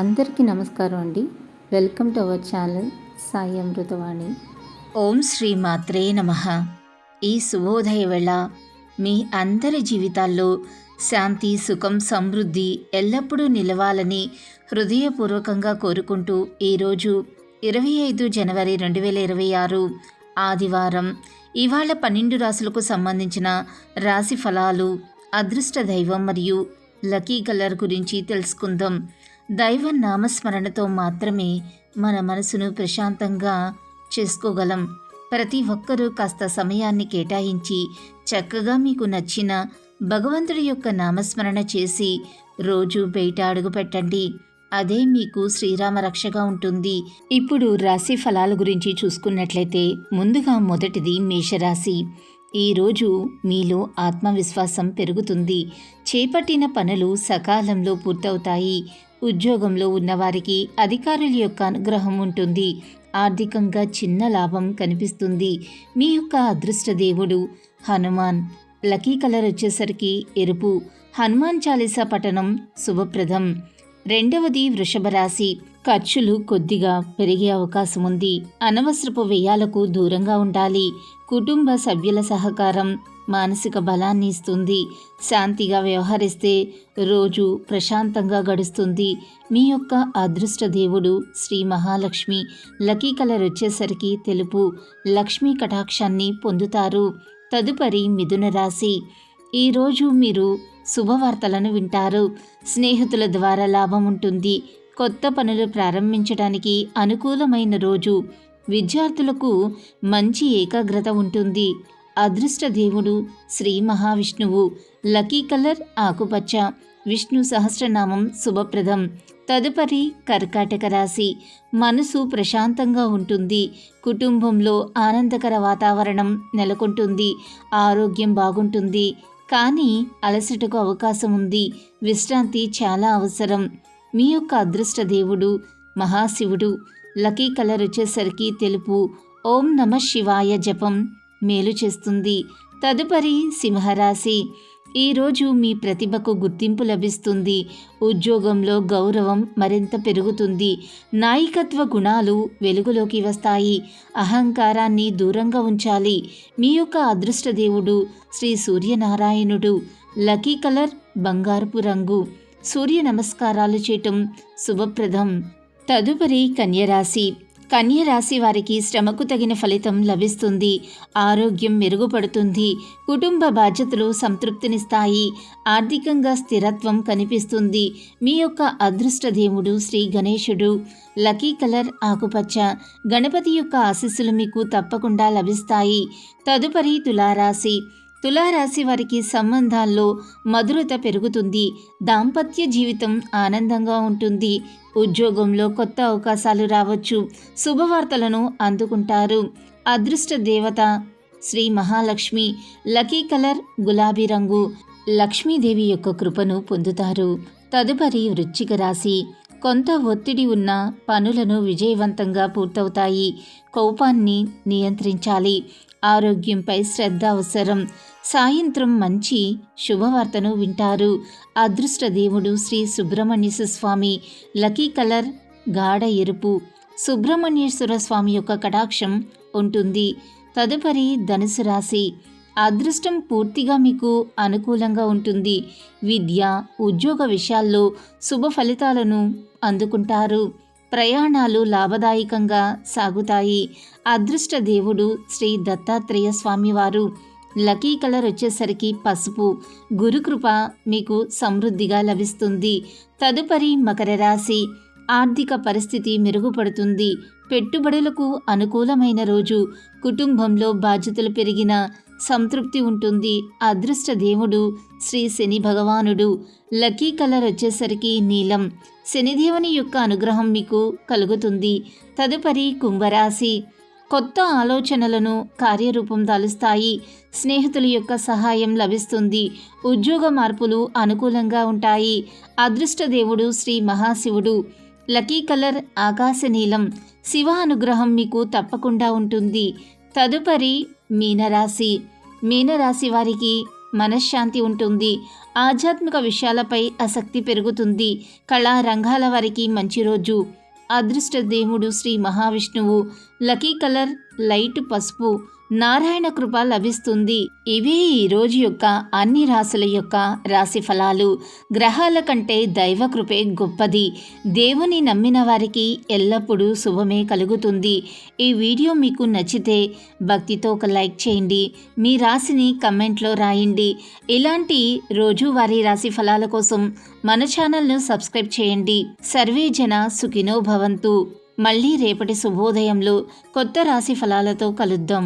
అందరికీ నమస్కారం అండి. Welcome to our channel Sai Amruthavani. ఓం శ్రీ మాత్రే నమ. ఈ శుభోదయ వేళ మీ అందరి జీవితాల్లో శాంతి సుఖం సమృద్ధి ఎల్లప్పుడూ నిలవాలని హృదయపూర్వకంగా కోరుకుంటూ ఈరోజు ఇరవై ఐదు జనవరి రెండు వేల ఇరవై ఆరు ఆదివారం ఇవాళ పన్నెండు రాసులకు సంబంధించిన రాశి ఫలాలు అదృష్ట దైవం మరియు లకీ కలర్ గురించి తెలుసుకుందాం. దైవ నామస్మరణతో మాత్రమే మన మనసును ప్రశాంతంగా చేసుకోగలం. ప్రతి ఒక్కరూ కాస్త సమయాన్ని కేటాయించి చక్కగా మీకు నచ్చిన భగవంతుడి యొక్క నామస్మరణ చేసి రోజు బయట అడుగు పెట్టండి. అదే మీకు శ్రీరామ రక్షగా ఉంటుంది. ఇప్పుడు రాశి ఫలాల గురించి చూసుకున్నట్లయితే ముందుగా మొదటిది మేషరాశి. ఈరోజు మీలో ఆత్మవిశ్వాసం పెరుగుతుంది. చేపట్టిన పనులు సకాలంలో పూర్తవుతాయి. ఉద్యోగంలో ఉన్నవారికి అధికారుల యొక్క అనుగ్రహం ఉంటుంది. ఆర్థికంగా చిన్న లాభం కనిపిస్తుంది. మీ యొక్క అదృష్ట దేవుడు హనుమాన్. లకీ కలర్ వచ్చేసరికి ఎరుపు. హనుమాన్ చాలీసా పఠనం శుభప్రదం. రెండవది వృషభ రాశి. ఖర్చులు కొద్దిగా పెరిగే అవకాశం ఉంది అనవసరపు వ్యయాలకు దూరంగా ఉండాలి. కుటుంబ సభ్యుల సహకారం మానసిక బలాన్ని ఇస్తుంది. శాంతిగా వ్యవహరిస్తే రోజు ప్రశాంతంగా గడుస్తుంది. మీ యొక్క అదృష్ట దేవుడు శ్రీ మహాలక్ష్మి. లకీ కలర్ వచ్చేసరికి తెలుపు. లక్ష్మీ కటాక్షాన్ని పొందుతారు. తదుపరి మిథున రాశి. ఈరోజు మీరు శుభవార్తలను వింటారు. స్నేహితుల ద్వారా లాభం ఉంటుంది. కొత్త పనులు ప్రారంభించడానికి అనుకూలమైన రోజు. విద్యార్థులకు మంచి ఏకాగ్రత ఉంటుంది. అదృష్ట దేవుడు శ్రీ మహావిష్ణువు లకీ కలర్ ఆకుపచ్చ విష్ణు సహస్రనామం శుభప్రదం. తదుపరి కర్కాటక రాశి. మనసు ప్రశాంతంగా ఉంటుంది. కుటుంబంలో ఆనందకర వాతావరణం నెలకొంటుంది. ఆరోగ్యం బాగుంటుంది. కానీ అలసటకు అవకాశం ఉంది. విశ్రాంతి చాలా అవసరం. మీ యొక్క అదృష్ట దేవుడు మహాశివుడు లకీ కలర్ వచ్చేసరికి తెలుపు. ఓం నమ శివాయ జపం. మేలు చేస్తుంది. తదుపరి సింహరాశి. ఈరోజు మీ ప్రతిభకు గుర్తింపు లభిస్తుంది. ఉద్యోగంలో గౌరవం మరింత పెరుగుతుంది. నాయకత్వ గుణాలు వెలుగులోకి వస్తాయి. అహంకారాన్ని దూరంగా ఉంచాలి. మీ యొక్క అదృష్ట దేవుడు శ్రీ సూర్యనారాయణుడు. లకీ కలర్ బంగారుపు రంగు. సూర్య నమస్కారాలు చేయటం శుభప్రదం. తదుపరి కన్యరాశి. కన్యరాశి వారికి శ్రమకు తగిన ఫలితం లభిస్తుంది. ఆరోగ్యం మెరుగుపడుతుంది. కుటుంబ బాధ్యతలు సంతృప్తినిస్తాయి. ఆర్థికంగా స్థిరత్వం కనిపిస్తుంది. మీ యొక్క అదృష్ట దేవుడు శ్రీ గణేశుడు. లకీ కలర్ ఆకుపచ్చ. గణపతి యొక్క ఆశీస్సులు మీకు తప్పకుండా లభిస్తాయి. తదుపరి తులారాశి. తులారాశి వారికి సంబంధాల్లో మధురత పెరుగుతుంది. దాంపత్య జీవితం ఆనందంగా ఉంటుంది. ఉద్యోగంలో కొత్త అవకాశాలు రావచ్చు. శుభవార్తలను అందుకుంటారు. అదృష్ట దేవత శ్రీ మహాలక్ష్మి. లకీ కలర్ గులాబీ రంగు లక్ష్మీదేవి యొక్క కృపను పొందుతారు. తదుపరి వృశ్చిక రాశి. కొంత ఒత్తిడి ఉన్న పనులను విజయవంతంగా పూర్తవుతాయి. కోపాన్ని నియంత్రించాలి. ఆరోగ్యంపై శ్రద్ధ అవసరం. సాయంత్రం మంచి శుభవార్తను వింటారు. అదృష్ట దేవుడు శ్రీ సుబ్రహ్మణ్యేశ్వర స్వామి. లకీ కలర్ గాఢ ఎరుపు. సుబ్రహ్మణ్యేశ్వర స్వామి యొక్క కటాక్షం ఉంటుంది. తదుపరి ధనుసు రాశి. అదృష్టం పూర్తిగా మీకు అనుకూలంగా ఉంటుంది. విద్య ఉద్యోగ విషయాల్లో శుభ ఫలితాలను అందుకుంటారు. ప్రయాణాలు లాభదాయకంగా సాగుతాయి. అదృష్ట దేవుడు శ్రీ దత్తాత్రేయ స్వామివారు. లకీ కలర్ వచ్చేసరికి పసుపు. గురుకృప మీకు సమృద్ధిగా లభిస్తుంది. తదుపరి మకర రాశి. ఆర్థిక పరిస్థితి మెరుగుపడుతుంది. పెట్టుబడులకు అనుకూలమైన రోజు. కుటుంబంలో బాధ్యతలు పెరిగిన సంతృప్తి ఉంటుంది. అదృష్ట దేవుడు శ్రీ శని భగవానుడు. లక్కీ కలర్ వచ్చేసరికి నీలం. శనిదేవుని యొక్క అనుగ్రహం మీకు కలుగుతుంది. తదుపరి కుంభరాశి. కొత్త ఆలోచనలను కార్యరూపం దాలుస్తాయి. స్నేహితుల యొక్క సహాయం లభిస్తుంది. ఉద్యోగ మార్పులు అనుకూలంగా ఉంటాయి. అదృష్ట దేవుడు శ్రీ మహాశివుడు. లకీ కలర్ ఆకాశ నీలం శివ అనుగ్రహం మీకు తప్పకుండా ఉంటుంది. తదుపరి మీనరాశి. మీనరాశి వారికి మనశ్శాంతి ఉంటుంది. ఆధ్యాత్మిక విషయాలపై ఆసక్తి పెరుగుతుంది. కళా రంగాల వారికి మంచి రోజు. అదృష్ట దేవుడు శ్రీ మహావిష్ణువు. లకీ కలర్ లైట్ పసుపు నారాయణ కృప లభిస్తుంది. ఇవే ఈ రోజు యొక్క అన్ని రాశుల యొక్క రాశి ఫలాలు గ్రహాల కంటే దైవ కృపే గొప్పది. దేవుని నమ్మిన వారికి ఎల్లప్పుడూ శుభమే కలుగుతుంది. ఈ వీడియో మీకు నచ్చితే భక్తితో ఒక లైక్ చేయండి. మీ రాశిని కమెంట్లో రాయండి. ఇలాంటి రోజువారీ రాశి ఫలాల కోసం మన ఛానల్ను సబ్స్క్రైబ్ చేయండి. సర్వే జన సుఖినో భవంతు. మళ్ళీ రేపటి శుభోదయంలో కొత్త రాశి ఫలాలతో కలుద్దాం.